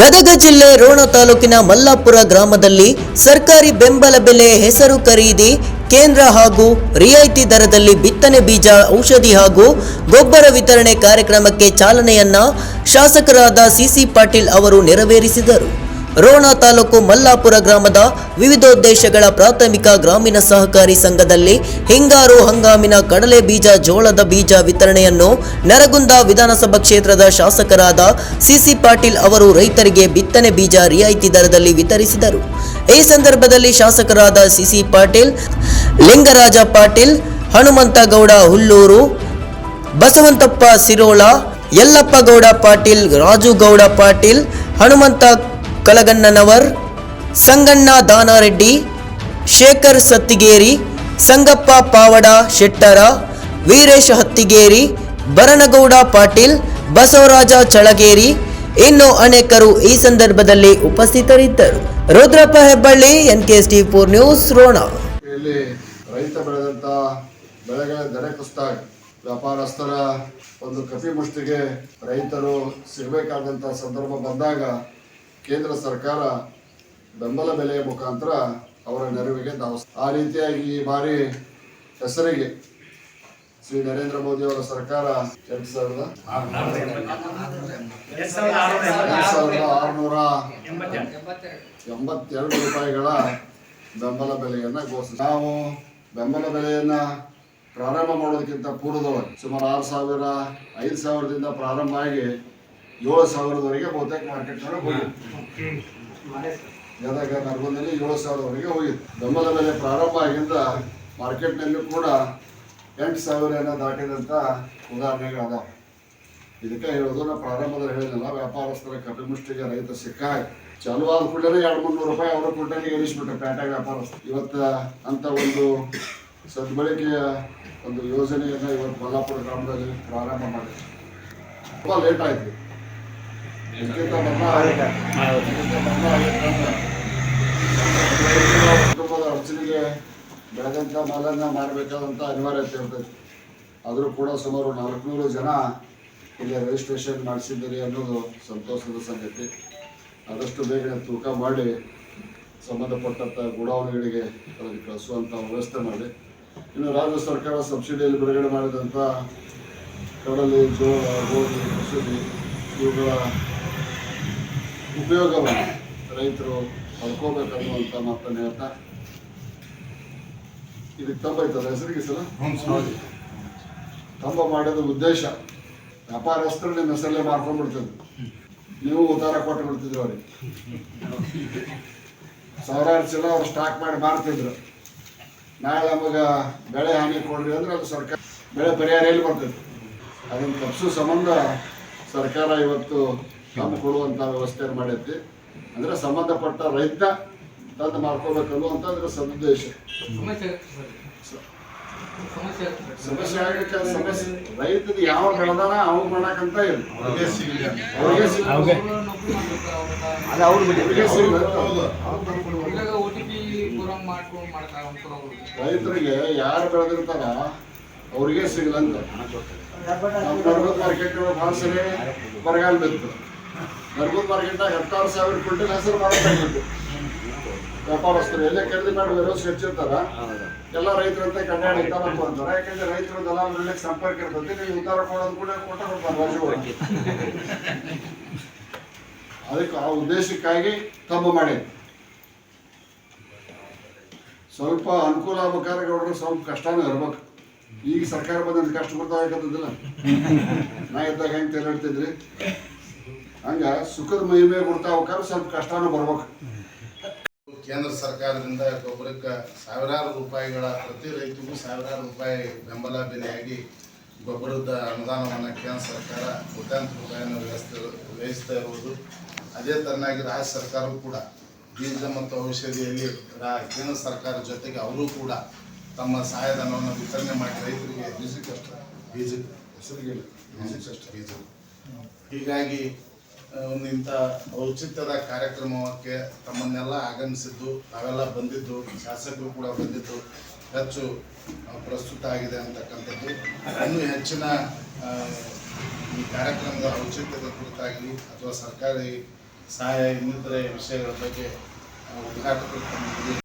ಗದಗ ಜಿಲ್ಲೆ ರೋಣ ತಾಲೂಕಿನ ಮಲ್ಲಾಪುರ ಗ್ರಾಮದಲ್ಲಿ ಸರ್ಕಾರಿ ಬೆಂಬಲ ಬೆಲೆ ಹೆಸರು ಖರೀದಿ ಕೇಂದ್ರ ಹಾಗೂ ರಿಯಾಯಿತಿ ದರದಲ್ಲಿ ಬಿತ್ತನೆ ಬೀಜ, ಔಷಧಿ ಹಾಗೂ ಗೊಬ್ಬರ ವಿತರಣೆ ಕಾರ್ಯಕ್ರಮಕ್ಕೆ ಚಾಲನೆಯನ್ನ ಶಾಸಕರಾದ ಸಿಸಿ ಪಾಟೀಲ್ ಅವರು ನೆರವೇರಿಸಿದರು. ರೋಣ ತಾಲೂಕು ಮಲ್ಲಾಪುರ ಗ್ರಾಮದ ವಿವಿಧೋದ್ದೇಶಗಳ ಪ್ರಾಥಮಿಕ ಗ್ರಾಮೀಣ ಸಹಕಾರಿ ಸಂಘದಲ್ಲಿ ಹಿಂಗಾರು ಹಂಗಾಮಿನ ಕಡಲೆ ಬೀಜ ಜೋಳದ ಬೀಜ ವಿತರಣೆಯನ್ನು ನರಗುಂದ ವಿಧಾನಸಭಾ ಕ್ಷೇತ್ರದ ಶಾಸಕರಾದ ಸಿಸಿ ಪಾಟೀಲ್ ಅವರು ರೈತರಿಗೆ ಬಿತ್ತನೆ ಬೀಜ ರಿಯಾಯಿತಿ ದರದಲ್ಲಿ ವಿತರಿಸಿದರು. ಈ ಸಂದರ್ಭದಲ್ಲಿ ಶಾಸಕರಾದ ಸಿಸಿ ಪಾಟೀಲ್, ಲಿಂಗರಾಜ ಪಾಟೀಲ್, ಹನುಮಂತಗೌಡ ಹುಲ್ಲೂರು, ಬಸವಂತಪ್ಪ ಸಿರೋಳ ಯಲ್ಲಪ್ಪ ಗೌಡ ಪಾಟೀಲ್ ರಾಜು ಗೌಡ ಪಾಟೀಲ್, ಹನುಮಂತ ಕಲಗಣ್ಣನವರ್ ಸಂಗಣ್ಣ ದಾನಾರೆಡ್ಡಿ, ಶೇಖರ್ ಸತ್ತಿಗೇರಿ, ಸಂಗಪ್ಪ ಪಾವಡ ಶೆಟ್ಟರ, ವೀರೇಶ ಹತ್ತಿಗೇರಿ ಭರಣಗೌಡ ಪಾಟೀಲ್, ಬಸವರಾಜ ಚಳಗೇರಿ ಇನ್ನು ಅನೇಕರು ಈ ಸಂದರ್ಭದಲ್ಲಿ ಉಪಸ್ಥಿತರಿದ್ದರು. Rudrappa Hebballi N K S T four news Ron. ರೈತ ಬೆಳೆದಂತ ಬೆಳೆಗಳ ದರ ಕುಸಿದಾಗ ವ್ಯಾಪಾರಸ್ಥರ ಒಂದು ಕಪಿಮುಷ್ಟಿಗೆ ರೈತರು ಸಿಗಬೇಕಾದಂತ ಸಂದರ್ಭ ಬಂದಾಗ ಕೇಂದ್ರ ಸರ್ಕಾರ ಬೆಂಬಲ ಬೆಲೆಯ ಮುಖಾಂತರ ಅವರ ನೆರವಿಗೆ ನಾವು ಆ ರೀತಿಯಾಗಿ ಈ ಬಾರಿ ಹೆಸರಿಗೆ ಶ್ರೀ ನರೇಂದ್ರ ಮೋದಿ ಅವರ ಸರ್ಕಾರ ಎರಡ್ ಸಾವಿರದ ಆರುನೂರ ಎಂಬತ್ತೆರಡು ರೂಪಾಯಿಗಳ ಬೆಂಬಲ ಬೆಲೆಯನ್ನ ಘೋಷಿಸಿ. ನಾವು ಬೆಂಬಲ ಬೆಲೆಯನ್ನ ಪ್ರಾರಂಭ ಮಾಡೋದಕ್ಕಿಂತ ಪೂರ್ವದೊಳಗೆ ಸುಮಾರು ಆರು ಸಾವಿರ, ಐದು ಸಾವಿರದಿಂದ ಪ್ರಾರಂಭ ಆಗಿ ಏಳು ಸಾವಿರದವರೆಗೆ ಬಹುತೇಕ ಮಾರ್ಕೆಟ್ ಹೋಗಿತ್ತು ಗದಗ ನರಗುಂದಲ್ಲಿ ಏಳು ಸಾವಿರದವರೆಗೆ ಹೋಗಿತ್ತು ಬೆಂಬಲ ಬೆಲೆ ಪ್ರಾರಂಭ ಆಗಿಂದ ಮಾರ್ಕೆಟ್ನಲ್ಲೂ ಕೂಡ ಎಂಟು ಸಾವಿರ ದಾಟಿದಂಥ ಉದಾಹರಣೆಗಳದಾವೆ. ಇದಕ್ಕೆ ಹೇಳೋದು ನಾ ಪ್ರಾರಂಭದಲ್ಲಿ ಹೇಳಿದ್ನಲ್ಲ ವ್ಯಾಪಾರಸ್ಥರ ಕಪಿಮುಷ್ಟಿಗೆ ರೈತ ಸಿಕ್ಕಾಗ. ಚಾಲು ಆದ ಕೂಡಲೇ ಎರಡು ಮುನ್ನೂರು ರೂಪಾಯಿ ಅವರ ಕೂಡಲೇ ಏರಿಸ್ಬಿಟ್ರೆ ಪೇಟೆ ವ್ಯಾಪಾರಸ್ಥರು. ಇವತ್ತು ಅಂತ ಒಂದು ಸದ್ಬಳಕೆಯ ಒಂದು ಯೋಜನೆಯನ್ನು ಇವತ್ತು ಬಲ್ಲಾಪುರ ಗ್ರಾಮದಲ್ಲಿ ಪ್ರಾರಂಭ ಮಾಡಿದ್ರು. ತುಂಬ ಲೇಟ್ ಆಯ್ತು. ಕುಟುಂಬದ ಬೆಳೆದಂಥ ಮಾಲನ್ನ ಮಾಡಬೇಕಾದಂಥ ಅನಿವಾರ್ಯತೆ ಇರ್ತೈತಿ ಆದರೂ ಕೂಡ ಸುಮಾರು ನಾಲ್ಕುನೂರು ಜನ ಇಲ್ಲಿ ರಿಜಿಸ್ಟ್ರೇಷನ್ ಮಾಡಿಸಿದ್ದೀರಿ ಅನ್ನೋದು ಸಂತೋಷದ ಸಂಗತಿ ಆದಷ್ಟು ಬೇಗ ತೂಕ ಮಾಡಿ ಸಂಬಂಧಪಟ್ಟಂಥ ಗೋಡಾವಣೆಗಳಿಗೆ ಅದಕ್ಕೆ ಕಳಿಸುವಂಥ ವ್ಯವಸ್ಥೆ ಮಾಡಿ ಇನ್ನು ರಾಜ್ಯ ಸರ್ಕಾರ ಸಬ್ಸಿಡಿಯಲ್ಲಿ ಬಿಡುಗಡೆ ಮಾಡಿದಂಥ ಕಡಲೆ ಜೋಳ ಗೋಧಿ ಕುಸುಬಿ ಇವುಗಳ ಉಪಯೋಗವನ್ನು ರೈತರು ಪಡ್ಕೋಬೇಕನ್ನುವಂಥ ಮಾತನ್ನು ಹೇಳ್ತಾ ಇದಕ್ಕೆ ತಂಬೈತದ ಹೆಸರಿಗೆ ಸಲ? ತಂಬ ಮಾಡೋದು ಉದ್ದೇಶ. ವ್ಯಾಪಾರಸ್ಥರು ನಿಮ್ಮ ಹೆಸರಲ್ಲೇ ಮಾರ್ಕೊಂಡ್ಬಿಡ್ತಿದ್ರು ನೀವು ಉದಾರ ಕೊಟ್ಟು ಬಿಡ್ತಿದ್ರು ಅವ್ರಿಗೆ. ಸಾವಿರಾರು ಸಲ ಅವ್ರು ಸ್ಟಾಕ್ ಮಾಡಿ ಮಾರ್ತಿದ್ರು. ನಾಳೆ ನಮಗೆ ಬೆಳೆ ಹಾನಿ ಕೊಡ್ರಿ ಅಂದ್ರೆ ಅದು ಸರ್ಕಾರ ಬೆಳೆ ಪರಿಹಾರ ಎಲ್ಲಿ ಬರ್ತೈತಿ ಅದನ್ನು ತಪ್ಪಿಸೋ ಸಂಬಂಧ ಸರ್ಕಾರ ಇವತ್ತು ತಂದು ಕೊಡುವಂಥ ವ್ಯವಸ್ಥೆ ಮಾಡೈತಿ ಅಂದ್ರೆ ಸಂಬಂಧಪಟ್ಟ ರೈತ ತಂದು ಅಂತ ಅದ್ರ ಸದುದ್ದೇಶ. ಸಮಸ್ಯೆ ಆಗಲಿಕ್ಕೆ ಅದು ಸಮಸ್ಯೆ ರೈತದ ಯಾವ ಬೆಳೆದಾನ ಅವ್ನು ಮಾಡಕ್ಕಂತ ಇಲ್ಲ. ಅವ್ರಿಗೆ ಸಿಗಲಿ ಅವ್ರಿಗೆ ಸಿಗಲಿ ಅವ್ರಿಗೆ ಸಿಗಲಿ ರೈತರಿಗೆ ಯಾರು ಬೆಳೆದಿರ್ತಾರ ಅವ್ರಿಗೆ ಸಿಗಲಂತ ಮಾರ್ಕೆಟ್ ಭಾಳ ಸರಿ ಬರಗಾಲ ಬಿತ್ತು. ಮಾರ್ಕೆಟ್ನಾಗ ಹತ್ತಾರು ಸಾವಿರ ಕ್ವಿಂಟಲ್ ಹೆಸರು ಮಾಡಬೇಕಾಗಿತ್ತು ವ್ಯಾಪಾರಸ್ಥರು. ಎಲ್ಲೇ ಖರೀದಿ ಮಾಡಿ ವಿರೋಧ ಹೆಚ್ಚಿರ್ತಾರ. ಎಲ್ಲ ರೈತರಂತೆ ಕಡ್ಡಾಯ ಇರ್ತಾರಂತ ಅಂತಾರೆ. ಯಾಕಂದ್ರೆ ರೈತರು ದಲಾಲರಿಗೆ ಸಂಪರ್ಕ ಇರ್ತದೆ. ನೀವು ಉದ್ದಾರ ಕೊಡೋದು ಕೂಡ ಕೊಟ್ಟ ಕೊಡ್ತಾರೆ ಅದಕ್ಕೆ ಆ ಉದ್ದೇಶಕ್ಕಾಗಿ ತಮ್ಮ ಮಾಡಿ ಸ್ವಲ್ಪ ಅನುಕೂಲ ಆಗ್ಬೇಕಾದ್ರೆ ಗೌಡ್ರು ಸ್ವಲ್ಪ ಕಷ್ಟನೂ ಇರ್ಬೇಕು. ಈಗ ಸರ್ಕಾರ ಬಂದ ಕಷ್ಟ ಗೊತ್ತಾಗತ್ತದಿಲ್ಲ ನಾ ಇದ್ದಾಗ ಹೆಂಗೆ ತೆಲಾಡ್ತಿದ್ರಿ ಹಂಗ ಸುಖದ ಮಹಿಮೆ ಕೊಡ್ತಾ ಹೋಗ್ಬೇಕಾದ್ರೆ ಸ್ವಲ್ಪ ಕಷ್ಟನೂ ಬರ್ಬೇಕು. ಕೇಂದ್ರ ಸರ್ಕಾರದಿಂದ ಗೊಬ್ಬರಕ್ಕೆ ಸಾವಿರಾರು ರೂಪಾಯಿಗಳ ಪ್ರತಿ ರೈತರಿಗೂ ಸಾವಿರಾರು ರೂಪಾಯಿ ಬೆಂಬಲ ಬೆಲೆಯಾಗಿ ಗೊಬ್ಬರದ ಅನುದಾನವನ್ನು ಕೇಂದ್ರ ಸರ್ಕಾರ ಕೋಟ್ಯಾಂತರ ರೂಪಾಯಿಯನ್ನು ವ್ಯವಸ್ಥೆ ವ್ಯಯಿಸ್ತಾ ಇರುವುದು. ಅದೇ ತರನಾಗಿ ರಾಜ್ಯ ಸರ್ಕಾರವು ಕೂಡ ಬೀಜ ಮತ್ತು ಔಷಧಿಯಲ್ಲಿ ರಾ ಕೇಂದ್ರ ಸರ್ಕಾರ ಜೊತೆಗೆ ಅವರು ಕೂಡ ತಮ್ಮ ಸಹಾಯಧನವನ್ನು ವಿತರಣೆ ಮಾಡಿ ರೈತರಿಗೆ ಬೀಜಕ್ಕಷ್ಟು ಬೀಜ ಹೆಸರಿಗೆ ಬೀಜ. ಹೀಗಾಗಿ ಇಂಥ ಔಚಿತ್ಯದ ಕಾರ್ಯಕ್ರಮಕ್ಕೆ ತಮ್ಮನ್ನೆಲ್ಲ ಆಗಮಿಸಿದ್ದು, ತಾವೆಲ್ಲ ಬಂದಿದ್ದು, ಶಾಸಕರು ಕೂಡ ಬಂದಿದ್ದು, ಹೆಚ್ಚು ಪ್ರಸ್ತುತ ಆಗಿದೆ ಅಂತಕ್ಕಂಥದ್ದು. ಇನ್ನೂ ಹೆಚ್ಚಿನ ಈ ಕಾರ್ಯಕ್ರಮದ ಔಚಿತ್ಯದ ಕುರಿತಾಗಿ ಅಥವಾ ಸರ್ಕಾರಿ ಸಹಾಯ ಇನ್ನಿತರೆ ವಿಷಯಗಳ ಬಗ್ಗೆ ಉದ್ಘಾಟಕರು